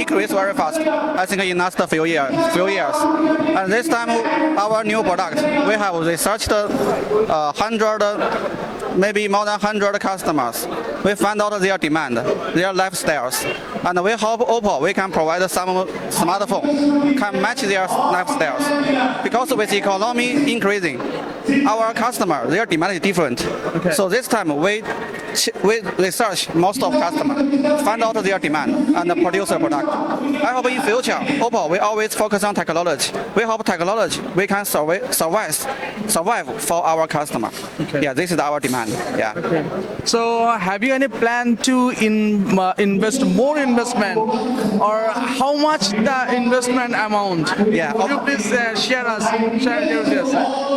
increase very fast. I think in last few years, few years. And this time, our new product, we have researched uh, hundred, maybe more than hundred customers. We find out their demand, their lifestyles, and we hope Oppo we can provide some smartphone can match their lifestyles. Because with economy increasing, our customer their demand is different. So this time we we research most of customer, find out their demand and produce a product. I hope in future Oppo we always focus on technology. We hope technology we can survive survive, survive for our customer. Yeah, this is our demand. Yeah. So have you any plan to in, uh, invest more investment or how much the investment amount? Yeah. Could you please uh, share us share your.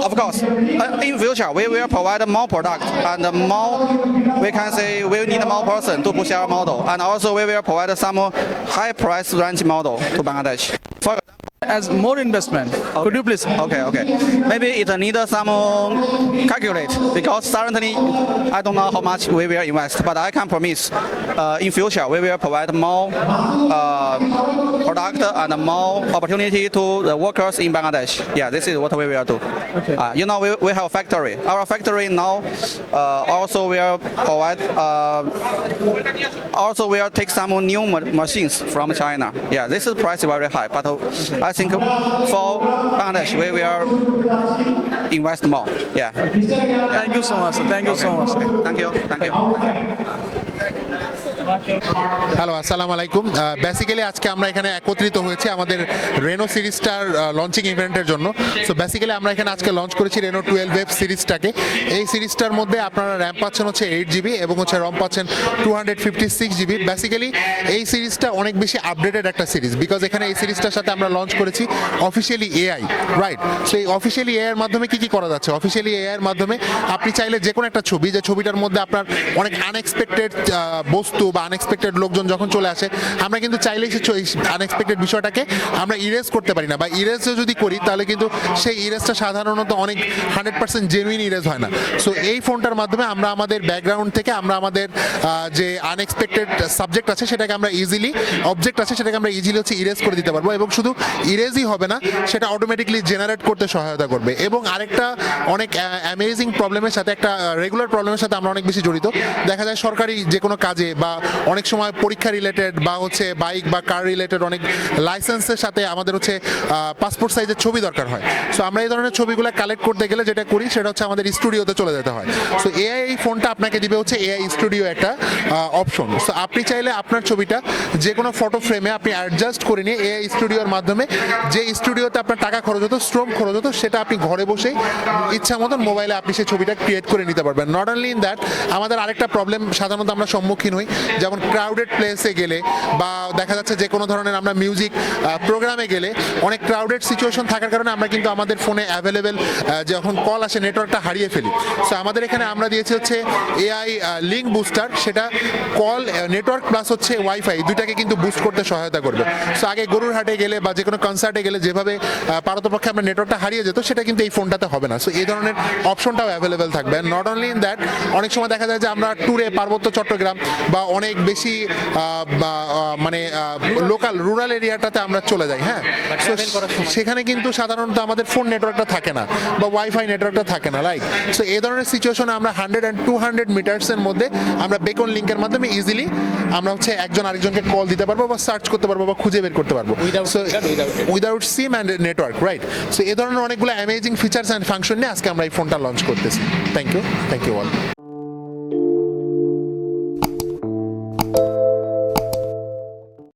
Of course, uh, in future we will provide more product and more. We can say we need more person to push our model, and also we will provide some high price range model to Bangladesh. For as more investment. Could you please? okay, okay, maybe it need some calculate because currently I don't know how much we will invest, but I can promise uh, in future we will provide more uh, product and more opportunity to the workers in Bangladesh. Yeah, this is what we will do. Okay. Uh, you know, we, we have a factory. Our factory now uh, also will provide, uh, also will take some new ma- machines from China. Yeah, this is price very high, but uh, I think for Bangladesh, we will invest more. Yeah. Thank you so much. sir. Thank you so much. Thank you. Thank you. Hello আসসালামু আলাইকুম। Basically আজকে আমরা এখানে একত্রিত হয়েছি আমাদের Reno সিরিজটার launching ইভেন্টের জন্য। সো বেসিক্যালি আমরা এখানে আজকে লঞ্চ করেছি রেনো টুয়েলভ ওয়েব সিরিজটাকে। এই সিরিজটার মধ্যে আপনারা র্যাম পাচ্ছেন হচ্ছে এইট জিবি এবং হচ্ছে রম পাচ্ছেন two hundred fifty six GB basically এই সিরিজটা অনেক বেশি আপডেটেড একটা সিরিজ বিকজ এখানে এই সিরিজটার সাথে আমরা লঞ্চ করেছি অফিসিয়ালি এআই রাইট সো এই অফিসিয়ালি এআইয়ের মাধ্যমে কি কি করা যাচ্ছে? অফিসিয়ালি এআইয়ের মাধ্যমে আপনি চাইলে যে কোনো একটা ছবি, যে ছবিটার মধ্যে আপনার অনেক আনএক্সপেক্টেড বস্তু বা আনএক্সপেক্টেড লোকজন যখন চলে আসে, আমরা কিন্তু চাইলেই সে আনএক্সপেক্টেড বিষয়টাকে আমরা ইরেজ করতে পারি না। বা ইরেজও যদি করি, তাহলে কিন্তু সেই ইরেজটা সাধারণত অনেক হান্ড্রেড পার্সেন্ট জেনুইন ইরেজ হয় না। সো এই ফোনটার মাধ্যমে আমরা আমাদের ব্যাকগ্রাউন্ড থেকে আমরা আমাদের যে আনএক্সপেক্টেড সাবজেক্ট আছে, সেটাকে আমরা ইজিলি অবজেক্ট আছে, সেটাকে আমরা ইজিলি হচ্ছে ইরেজ করে দিতে পারব এবং শুধু ইরেজই হবে না, সেটা অটোমেটিকলি জেনারেট করতে সহায়তা করবে। এবং আরেকটা অনেক অ্যামেজিং প্রবলেমের সাথে, একটা রেগুলার প্রবলেমের সাথে আমরা অনেক বেশি জড়িত। দেখা যায় সরকারি যে কোনো কাজে বা অনেক সময় পরীক্ষা রিলেটেড বা হচ্ছে বাইক বা কার রিলেটেড অনেক লাইসেন্সের সাথে আমাদের হচ্ছে পাসপোর্ট সাইজের ছবি দরকার হয়। সো আমরা এই ধরনের ছবিগুলো কালেক্ট করতে গেলে যেটা করি সেটা হচ্ছে আমাদের স্টুডিওতে চলে যেতে হয়। সো এআই এই ফোনটা আপনাকে দিবে হচ্ছে এআই স্টুডিও একটা অপশন সো আপনি চাইলে আপনার ছবিটা যে কোনো ফটো ফ্রেমে আপনি অ্যাডজাস্ট করে নিয়ে এআই স্টুডিওর মাধ্যমে যে স্টুডিওতে আপনার টাকা খরচ হতো, শ্রম খরচ হতো, সেটা আপনি ঘরে বসেই ইচ্ছা মতন মোবাইলে আপনি সেই ছবিটা ক্রিয়েট করে নিতে পারবেন। নট অনলি ইন দ্যাট আমাদের আরেকটা প্রবলেম সাধারণত আমরা সম্মুখীন হই যেমন ক্রাউডেড প্লেসে গেলে বা দেখা যাচ্ছে যে কোনো ধরনের আমরা মিউজিক প্রোগ্রামে গেলে অনেক ক্রাউডেড সিচুয়েশন থাকার কারণে আমরা কিন্তু আমাদের ফোনে অ্যাভেলেবেল যখন কল আসে নেটওয়ার্কটা হারিয়ে ফেলি। সো আমাদের এখানে আমরা দিয়েছি হচ্ছে এআই লিঙ্ক বুস্টার সেটা কল নেটওয়ার্ক প্লাস হচ্ছে ওয়াইফাই দুইটাকে কিন্তু বুস্ট করতে সহায়তা করবে। সো আগে গরুর হাটে গেলে বা যে কোনো কনসার্টে গেলে যেভাবে পারতপক্ষে আমরা নেটওয়ার্কটা হারিয়ে যেত, সেটা কিন্তু এই ফোনটাতে হবে না। সো এই ধরনের অপশনটাও অ্যাভেলেবেল থাকবে। নট অনলি ইন দ্যাট অনেক সময় দেখা যায় যে আমরা ট্যুরে পার্বত্য চট্টগ্রাম বা অনেক বেশি মানে লোকাল রুরাল এরিয়াটাতে আমরা চলে যাই হ্যাঁ? সেখানে কিন্তু সাধারণত আমাদের ফোন নেটওয়ার্কটা থাকে না বা ওয়াইফাই নেটওয়ার্কটা থাকে না রাইট সো এই ধরনের সিচুয়েশনে আমরা হান্ড্রেড অ্যান্ড টু হান্ড্রেড মিটার্সের মধ্যে আমরা বেকন লিঙ্কের মাধ্যমে ইজিলি আমরা হচ্ছে একজন আরেকজনকে কল দিতে পারব বা সার্চ করতে পারব বা খুঁজে বের করতে পারব। Without SIM and network right so এই ধরনের অনেকগুলো অ্যামেজিং ফিচার্স অ্যান্ড ফাংশন নিয়ে আজকে আমরা এই ফোনটা লঞ্চ করতেছি। Thank you thank you all